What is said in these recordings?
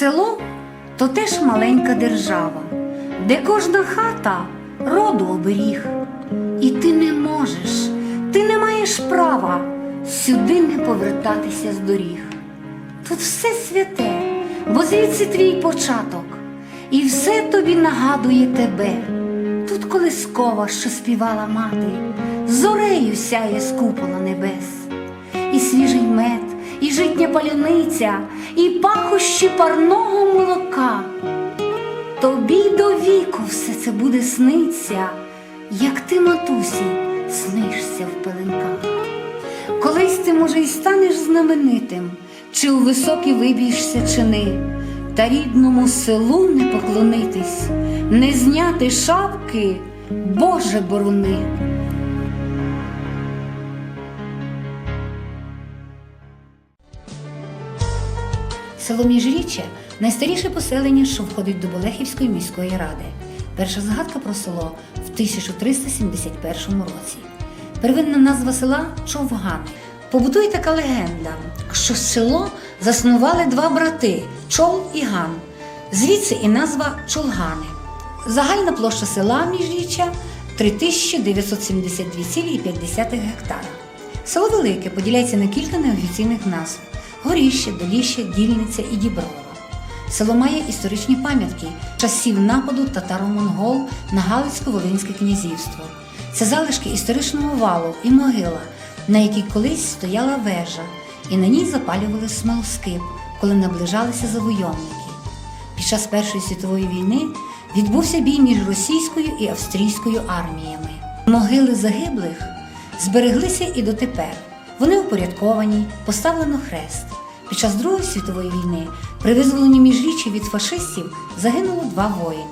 Село то теж маленька держава, де кожна хата роду оберіг. І ти не можеш, ти не маєш права сюди не повертатися з доріг. Тут все святе, бо звідси твій початок, і все тобі нагадує тебе. Тут колискова, що співала мати, зорею сяє з купола небес, і свіжий мед, і житня паляниця, і пахощі парного молока. Тобі до віку все це буде сниться, як ти, матусі, снишся в пеленках. Колись ти, може, й станеш знаменитим, чи у високі виб'єшся чини, та рідному селу не поклонитись, не зняти шапки, Боже борони. Село Міжріччя найстаріше поселення, що входить до Болехівської міської ради. Перша згадка про село в 1371 році. Первинна назва села Човгани. Побутує така легенда, що село заснували два брати Чол і Ган. Звідси і назва Чолгани. Загальна площа села Міжріччя 3972,5 гектара. Село велике поділяється на кілька неофіційних назв: Горіще, Доліще, Дільниця і Діброва. Село має історичні пам'ятки часів нападу татаро-монгол на Галицько-Волинське князівство. Це залишки історичного валу і могила, на якій колись стояла вежа, і на ній запалювали смолоскип, коли наближалися завойовники. Під час Першої світової війни відбувся бій між російською і австрійською арміями. Могили загиблих збереглися і дотепер. Вони упорядковані, поставлено хрест. Під час Другої світової війни при визволенні міжріччя від фашистів загинуло два воїни.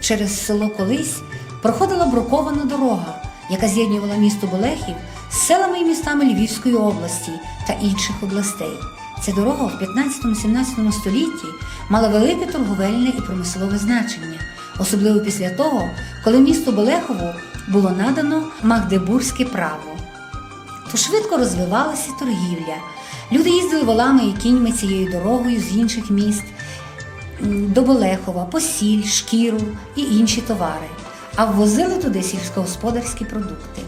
Через село колись проходила брокована дорога, яка з'єднувала місто Болехів з селами і містами Львівської області та інших областей. Ця дорога в 15-17 столітті мала велике торговельне і промислове значення, особливо після того, коли місту Болехову було надано Магдебурзьке право то швидко розвивалася торгівля. Люди їздили волами і кіньми цією дорогою з інших міст до Болехова, посіль, шкіру і інші товари, а ввозили туди сільськогосподарські продукти.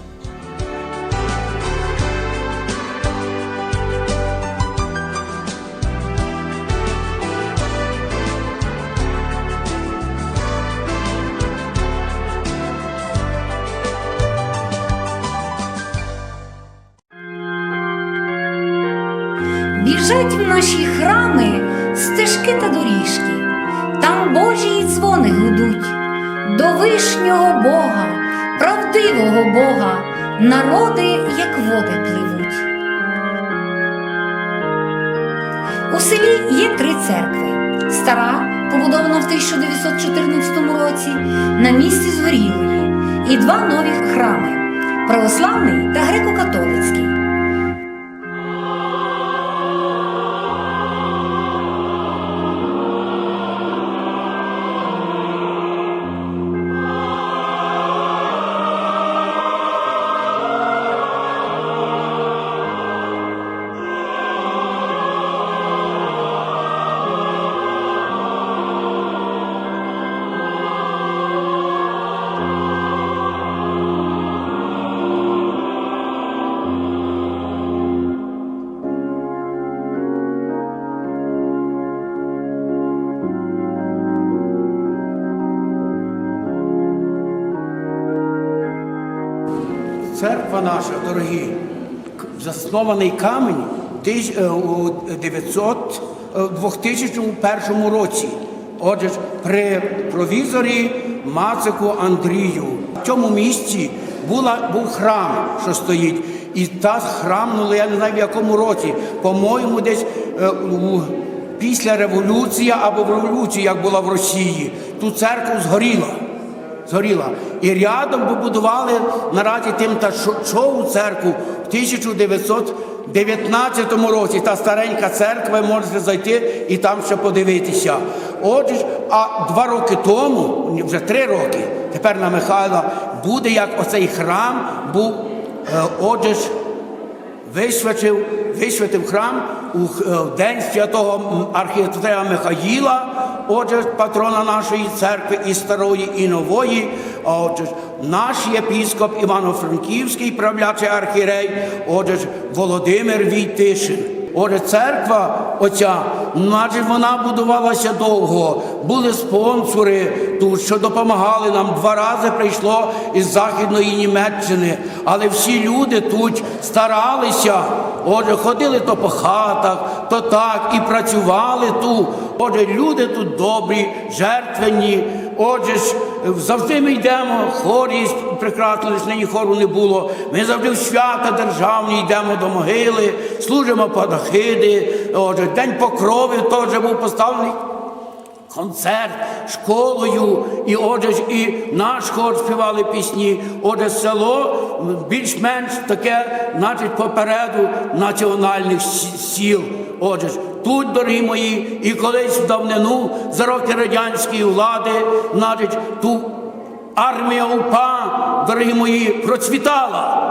Доріжки, там Божі дзвони гудуть, до вишнього Бога, правдивого Бога, народи, як води пливуть. У селі є три церкви: стара, побудована в 1914 році, на місці згорілої, і два нові храми православний та греко-католицький. Наша, дорогі, заснований камінь е, у 900, е, 2001 році. Отже, при провізорі Мацику Андрію. В цьому місці була, був храм, що стоїть. І та храм, ну я не знаю в якому році, по-моєму, десь е, у, після революції або в революції, як була в Росії, ту церкву згоріла згоріла. І рядом побудували наразі тим та шову церкву в 1919 році. Та старенька церква, можете зайти і там ще подивитися. Отже, а два роки тому, вже три роки, тепер на Михайла буде як оцей храм був, е, отже висвятив, висвятив храм у е, день святого архітектора Михаїла, отже, патрона нашої церкви і старої, і нової. А Отже, наш єпіскоп Івано-Франківський, правлячий архірей, отже, Володимир Війтишин. Отже, церква оця, наче вона будувалася довго. Були спонсори тут, що допомагали нам. Два рази прийшло із Західної Німеччини. Але всі люди тут старалися. Отже, ходили то по хатах, то так, і працювали тут. Отже, люди тут добрі, жертвенні. Отже ж, завжди ми йдемо, хорі прекрасно, лише нині хору не було. Ми завжди в свята державні йдемо до могили, служимо панахиди. Отже, День покрови теж був поставлений концерт школою, і отже і наш хор співали пісні. Отже, село більш-менш таке, значить, попереду національних сіл. Отже тут, дорогі мої, і колись в давнину за роки радянської влади, навіть ту армія УПА, дорогі мої, процвітала.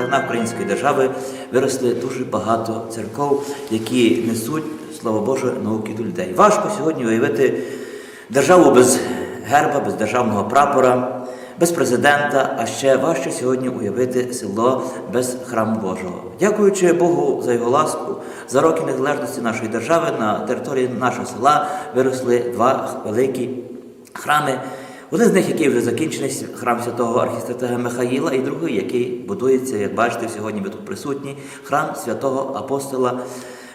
Давна української держави виросли дуже багато церков, які несуть слово Боже науки до людей. Важко сьогодні уявити державу без герба, без державного прапора, без президента, а ще важче сьогодні уявити село без храму Божого. Дякуючи Богу за його ласку, за роки незалежності нашої держави на території нашого села виросли два великі храми. Один з них, який вже закінчений, храм святого архістратега Михаїла, і другий, який будується, як бачите, сьогодні ви тут присутні, храм святого апостола,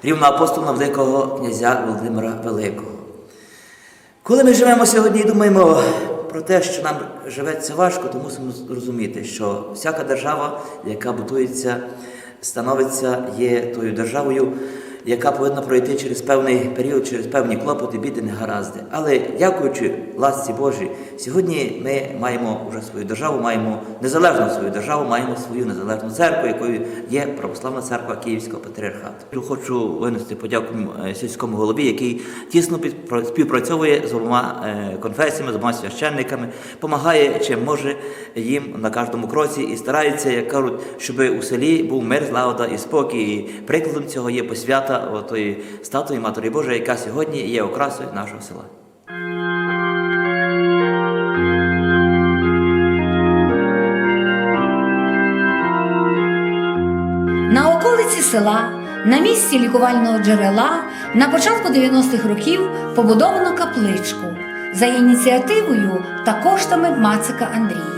рівноапостола Великого князя Володимира Великого. Коли ми живемо сьогодні і думаємо про те, що нам живеться важко, то мусимо розуміти, що всяка держава, яка будується, становиться, є тою державою, яка повинна пройти через певний період, через певні клопоти, біди, негаразди. Але дякуючи ласці Божій, сьогодні ми маємо вже свою державу, маємо незалежну свою державу, маємо свою незалежну церкву, якою є православна церква Київського патріархату. Хочу винести подяку е, сільському голові, який тісно співпрацьовує з обома е, конфесіями, з обома священниками, допомагає чим може їм на кожному кроці і старається, як кажуть, щоб у селі був мир, злагода і спокій. І прикладом цього є посвята тої статуї Матері Божої, яка сьогодні є окрасою нашого села. На околиці села, на місці лікувального джерела, на початку 90-х років побудовано капличку за ініціативою та коштами Мацика Андрія.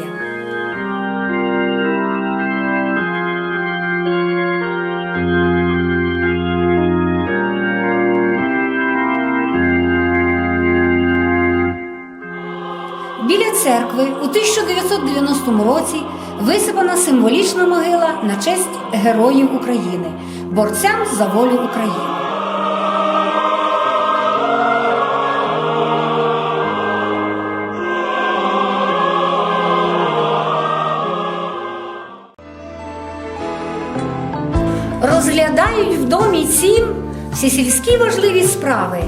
Церкви у 1990 році висипана символічна могила на честь героїв України, борцям за волю України. Розглядають в домі цім всі сільські важливі справи.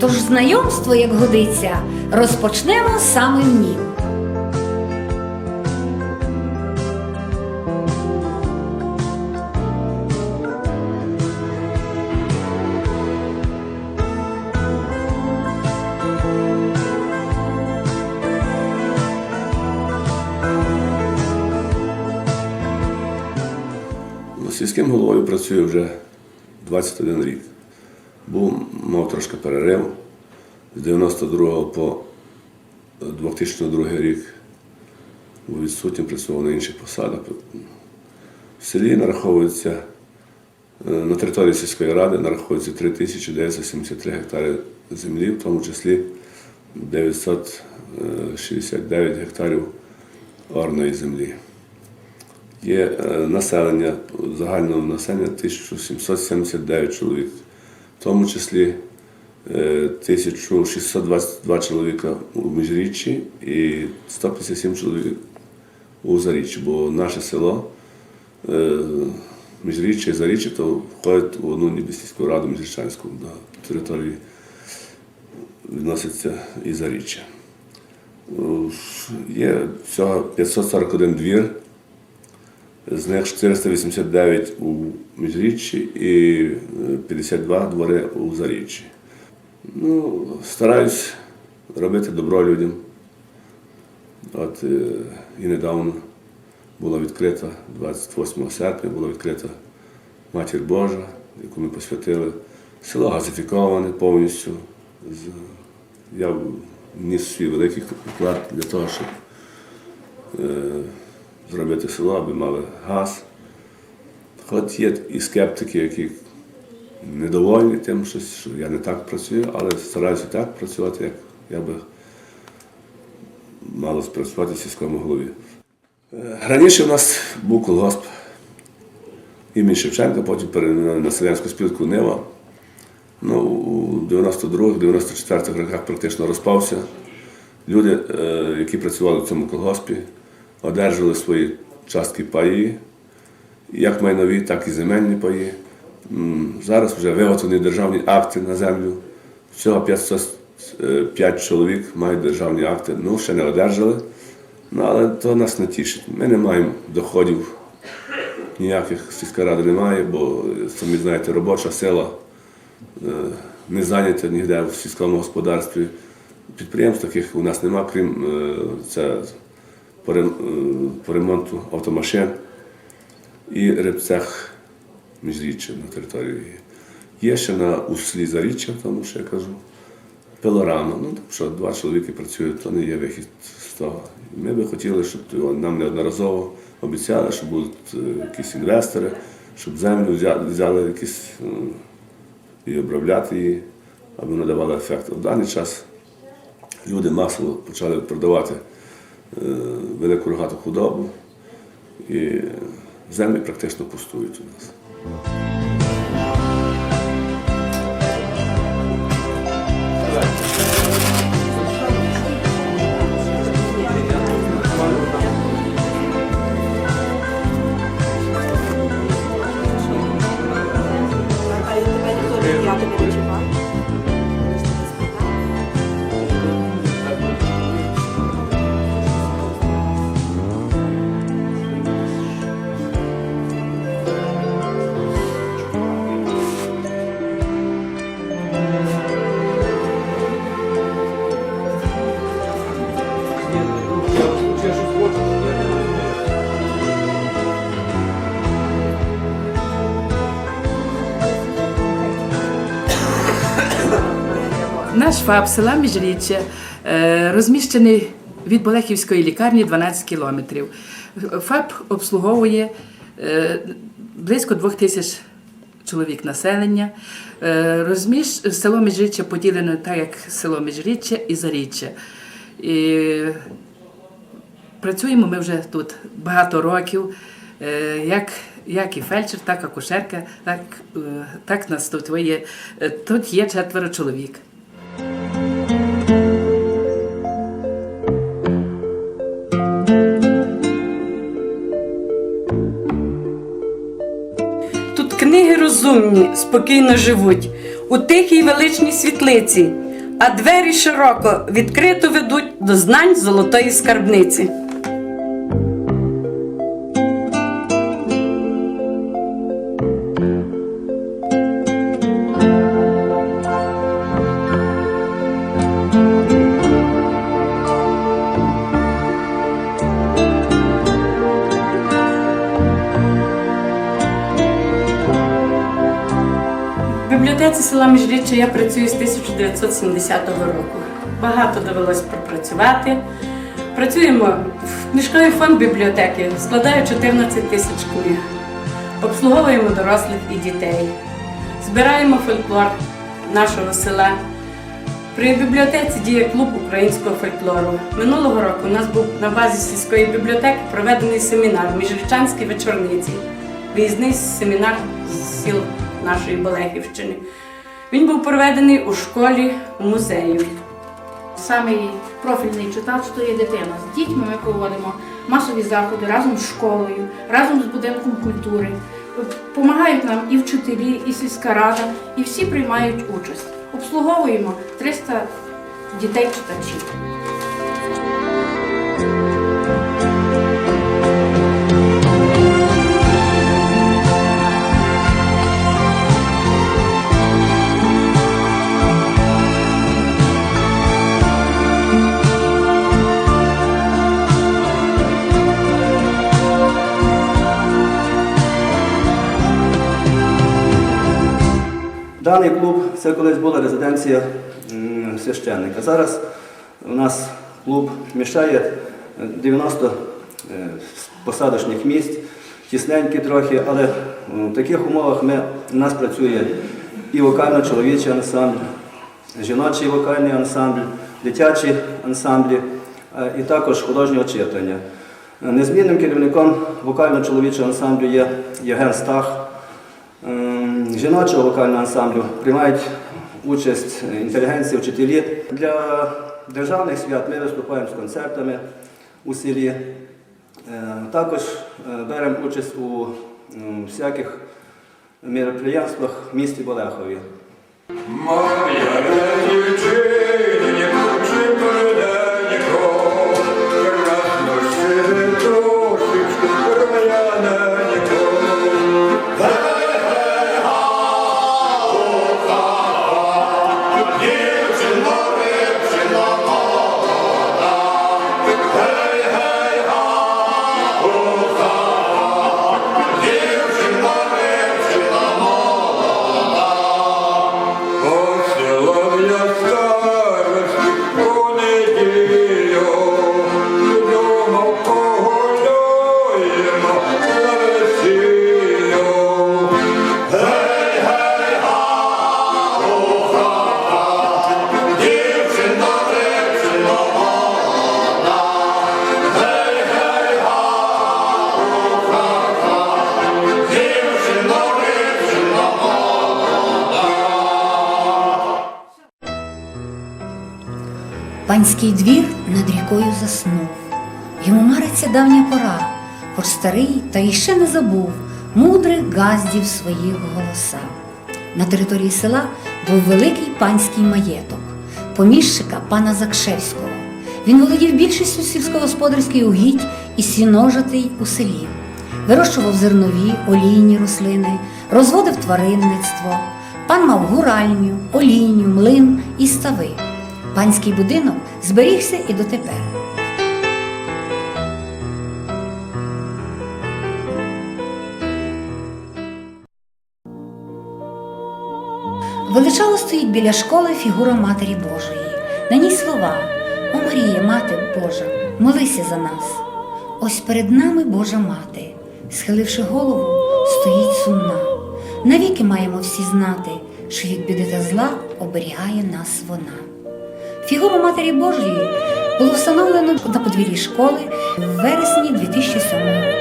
Тож знайомство, як годиться, розпочнемо саме в нім. Сільським головою працюю вже 21 рік. Був, мав трошки перерив з 92 по 2002 рік. Був відсутнім, працював на інших посадах. В селі нараховується е, на території сільської ради нараховується 3973 гектари землі, в тому числі 969 гектарів орної землі. Є е, населення, загального населення 1779 чоловік, в тому числі е, 1622 чоловіка у міжріччі і 157 чоловік у заріччі, бо наше село е, міжріччя і заріччя то входить в одну Небесійську раду Міжрічанську на території відноситься і заріччя. Е, Є всього 541 двір, з них 489 у міжріччі і е, 52 двори у заріччі. Ну, стараюсь робити добро людям. От е, і недавно була відкрита, 28 серпня була відкрита Матір Божа, яку ми посвятили. Село газифіковане повністю. Я вніс свій великий вклад для того, щоб е, зробити село, аби мали газ. Хоч є і скептики, які недовольні тим, що, я не так працюю, але стараюся так працювати, як я би мало спрацювати в сільському голові. Е, Раніше в нас був колгосп імені Шевченка, потім перейменований на селянську спілку Нива. Ну, у 92-94 роках практично розпався. Люди, е, які працювали в цьому колгоспі, одержали свої частки паї, як майнові, так і земельні паї. Зараз вже виготовлені державні акти на землю. Всього 505 чоловік мають державні акти. Ну, ще не одержали. Ну, але то нас не тішить. Ми не маємо доходів ніяких сільська рада немає, бо самі знаєте, робоча сила е, не зайнята ніде в сільському господарстві. Підприємств таких у нас немає, крім е, це е, по ремонту автомашин і рибцех міжріччя на території. Є ще на у селі Заріччя, тому що я кажу, пилорама. Ну, так що два чоловіки працюють, то не є вихід з того. Ми би хотіли, щоб нам неодноразово обіцяли, що будуть е, якісь інвестори, щоб землю взя- взяли якісь е, і обробляти її, аби надавала ефект. В даний час люди масово почали продавати велику рогату худобу, і землі практично пустують у нас. Наш села Міжріччя е, розміщений від Болехівської лікарні 12 кілометрів. ФАП обслуговує е, близько двох тисяч чоловік населення. Е, Розміщ... Село Міжріччя поділене так, як село Міжріччя і Заріччя. І Працюємо ми вже тут багато років, як, як і фельдшер, так і акушерка, так, так нас тут є. Тут є четверо чоловік. Розумні, спокійно живуть, у тихій величній світлиці, а двері широко відкрито ведуть до знань золотої скарбниці. Села Міжріччя я працюю з 1970 року. Багато довелось пропрацювати. Працюємо в книжковий фонд бібліотеки, складає 14 тисяч книг. Обслуговуємо дорослих і дітей. Збираємо фольклор нашого села. При бібліотеці діє клуб українського фольклору. Минулого року у нас був на базі сільської бібліотеки проведений семінар Міжрічанські вечорниці. Виїзний семінар з сіл нашої Болехівщини. Він був проведений у школі музею. Самий профільний читач то є дитина. З дітьми ми проводимо масові заходи разом з школою, разом з будинком культури. Помагають нам і вчителі, і сільська рада, і всі приймають участь. Обслуговуємо 300 дітей-читачів. Даний клуб це колись була резиденція священника. Зараз у нас клуб вміщає 90 е, посадочних місць, тісненькі трохи, але в таких умовах ми, у нас працює і вокально-чоловічий ансамбль, жіночий вокальний ансамбль, дитячі ансамблі, е, і також художнє очитання. Незмінним керівником вокально-чоловічого ансамблю є Євген Стах. Жіночого вокального ансамблю приймають участь інтелігенції, вчителі. Для державних свят ми виступаємо з концертами у селі. Е, Також е, беремо участь у всяких мероприємствах в місті Болехові. Моя дівчиня, Панський двір над рікою заснув. Йому мариться давня пора, хоч старий та іще не забув мудрих газдів своїх голоса. На території села був великий панський маєток, поміщика пана Закшевського. Він володів більшістю сільськогосподарських угідь і сіножатий у селі. Вирощував зернові, олійні рослини, розводив тваринництво. Пан мав гуральню, олійню, млин і стави. Панський будинок зберігся і дотепер. Величаво стоїть біля школи фігура Матері Божої. На ній слова О Марія, Мати Божа, молися за нас. Ось перед нами Божа Мати, схиливши голову, стоїть сумна. Навіки маємо всі знати, що від біди та зла оберігає нас вона. Фігуру Матері Божої було встановлено на подвір'ї школи в вересні 2007 року.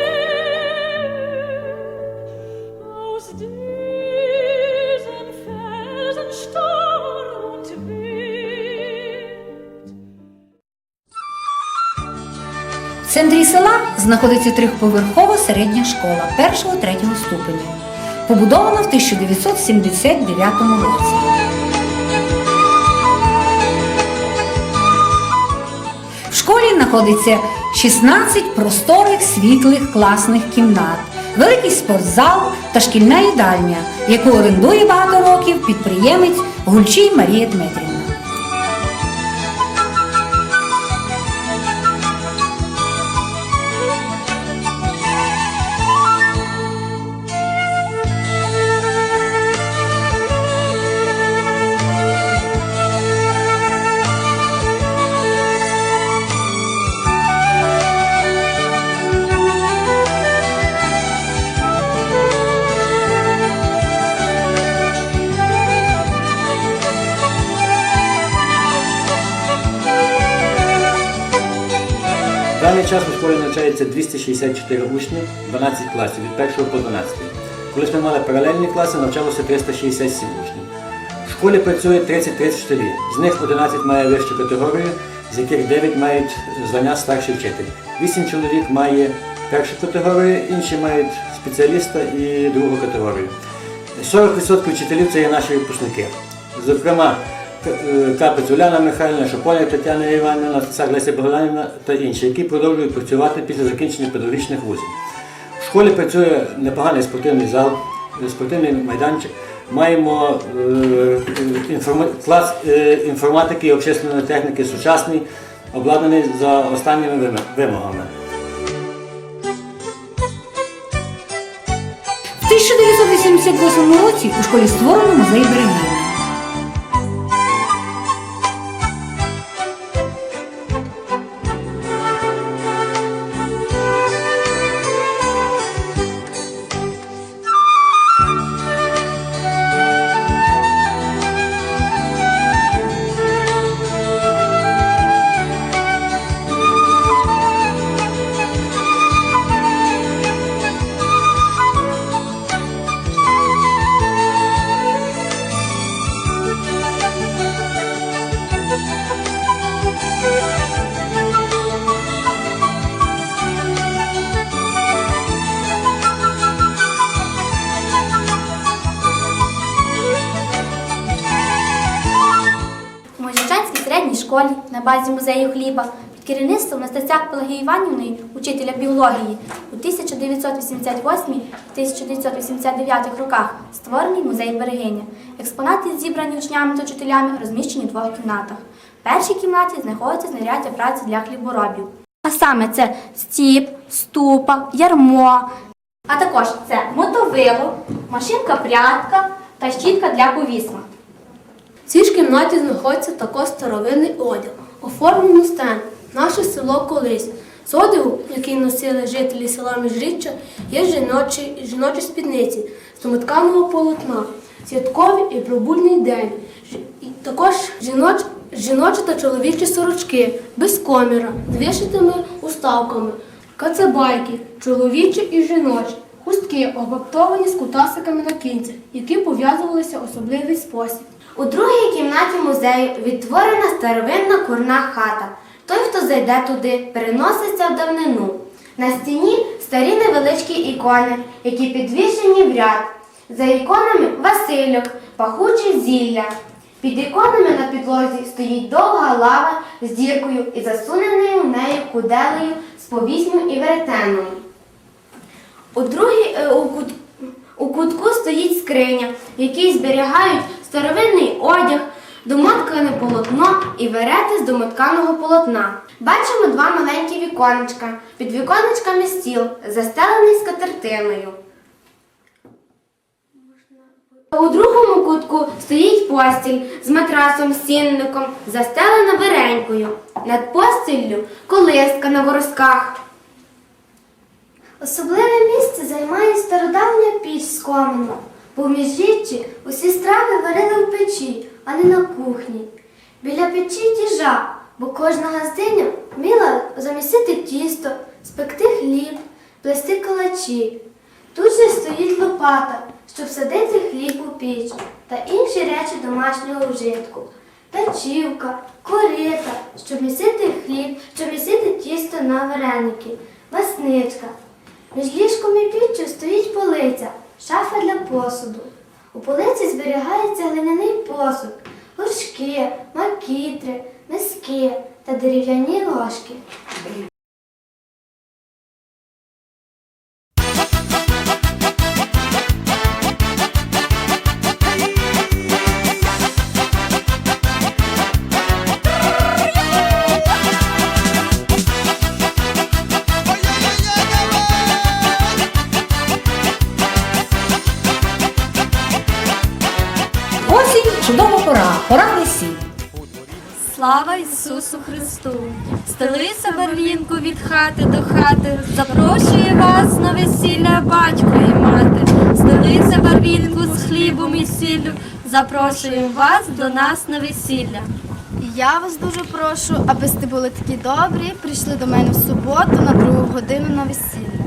В центрі села знаходиться трьохповерхова середня школа першого-третього ступеня, побудована в 1979 році. Школі знаходиться 16 просторих світлих класних кімнат, великий спортзал та шкільна їдальня, яку орендує багато років підприємець Гульчій Марія Дмитрівна. Навчається 264 учні, 12 класів від 1 по 12. Колись ми мали паралельні класи, навчалося 367 учнів. В школі працює 33 вчителі, з них 11 має вищу категорію, з яких 9 мають звання старший вчитель. 8 чоловік має першу категорію, інші мають спеціаліста і другу категорію. 40% вчителів це є наші випускники. Зокрема, Капець Уляна Михайлівна, Шополяк Тетяна Іванівна, Цар Богданівна та інші, які продовжують працювати після закінчення педагогічних вузів. В школі працює непоганий спортивний зал, е, спортивний майданчик. Маємо е, клас е, інформатики і общественної техніки сучасний, обладнаний за останніми вимогами. В 1988 році у школі створено музей Берегиня. На базі музею хліба під керівництвом Настасяк Пелагії Іванівної, учителя біології, у 1988-1989 роках створений музей Берегиня. Експонати, зібрані учнями та вчителями, розміщені у двох кімнатах. В першій кімнаті знаходиться знаряддя праці для хліборобів. А саме це стіп, ступа, ярмо, а також це мотовило, машинка-прядка та щітка для повісла. В цій ж кімнаті знаходиться також старовинний одяг, оформлений стен. Наше село колись. З одягу, який носили жителі села Міжріччя, є жіночі, жіночі спідниці з домотканого полотна, святковий і пробудний день. І Також жіноч, жіночі та чоловічі сорочки без коміра, з вишитими уставками, кацебайки, чоловічі і жіночі, хустки, обаптовані з кутасиками на кінцях, які пов'язувалися особливий спосіб. У другій кімнаті музею відтворена старовинна курна хата. Той, хто зайде туди, переноситься в давнину. На стіні старі невеличкі ікони, які підвішені в ряд. За іконами Васильок, пахуче зілля. Під іконами на підлозі стоїть довга лава з діркою і засуненою в неї куделею з повісню і веретеном. У, другій, е, у, кут, у кутку стоїть скриня, в якій зберігають старовинний одяг, домоткане полотно і верети з домотканого полотна. Бачимо два маленькі віконечка. Під віконечками стіл, застелений скатертиною. У другому кутку стоїть постіль з матрасом, сінником, застелена виренькою. Над постіллю колиска на ворозках. Особливе місце займає стародавня піч з комину. Міжріччі усі страви варили в печі, а не на кухні. Біля печі діжа, бо кожна газдиня вміла замісити тісто, спекти хліб, плести калачі. Тут же стоїть лопата, щоб садити хліб у піч та інші речі домашнього вжитку. Печівка, корита, щоб місити хліб, щоб місити тісто на вареники, васничка. Між ліжком і піччю стоїть полиця, шафа для посуду. У полиці зберігається глиняний посуд, горшки, макітри, миски та дерев'яні ложки. Берлінку від хати до хати, запрошує вас на весілля батько і мати. Стелися Барвінку з хлібом і сіллю, запрошуємо вас до нас на весілля. Я вас дуже прошу, аби сте були такі добрі, прийшли до мене в суботу на другу годину на весілля.